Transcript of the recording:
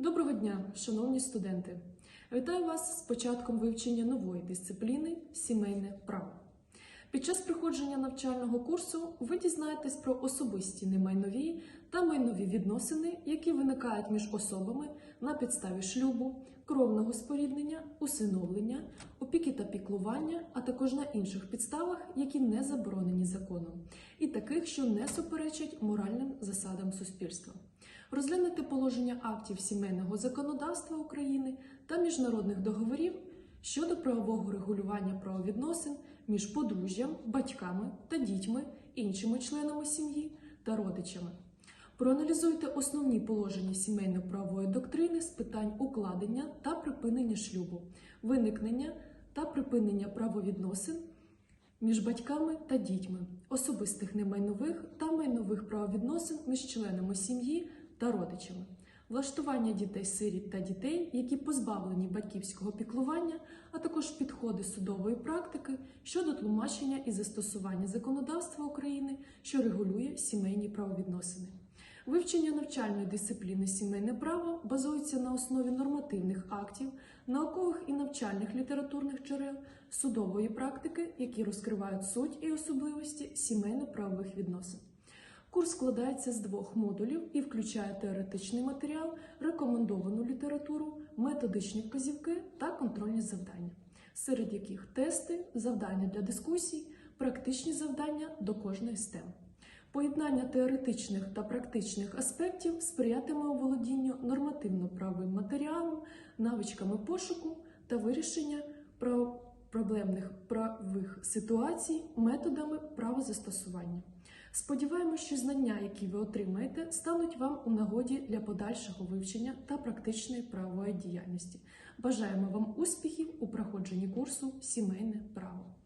Доброго дня, шановні студенти! Вітаю вас з початком вивчення нової дисципліни сімейне право. Під час проходження навчального курсу ви дізнаєтесь про особисті немайнові та майнові відносини, які виникають між особами на підставі шлюбу, кровного споріднення, усиновлення, опіки та піклування, а також на інших підставах, які не заборонені законом, і таких, що не суперечать моральним засадам суспільства. Розглянути положення актів сімейного законодавства України та міжнародних договорів щодо правового регулювання правовідносин між подружжям, батьками та дітьми, іншими членами сім'ї та родичами. Проаналізуйте основні положення сімейно-правової доктрини з питань укладення та припинення шлюбу, виникнення та припинення правовідносин між батьками та дітьми, особистих немайнових та майнових правовідносин між членами сім'ї та родичами, влаштування дітей-сиріт та дітей, які позбавлені батьківського піклування, а також підходи судової практики щодо тлумачення і застосування законодавства України, що регулює сімейні правовідносини. Вивчення навчальної дисципліни сімейне право базується на основі нормативних актів, наукових і навчальних літературних джерел, судової практики, які розкривають суть і особливості сімейно-правових відносин. Курс складається з двох модулів і включає теоретичний матеріал, рекомендовану літературу, методичні вказівки та контрольні завдання, серед яких тести, завдання для дискусій, практичні завдання до кожної з тем. Поєднання теоретичних та практичних аспектів сприятиме оволодінню нормативно-правовим матеріалом, навичками пошуку та вирішення проблемних правових ситуацій методами правозастосування. Сподіваємось, що знання, які ви отримаєте, стануть вам у нагоді для подальшого вивчення та практичної правової діяльності. Бажаємо вам успіхів у проходженні курсу Сімейне право.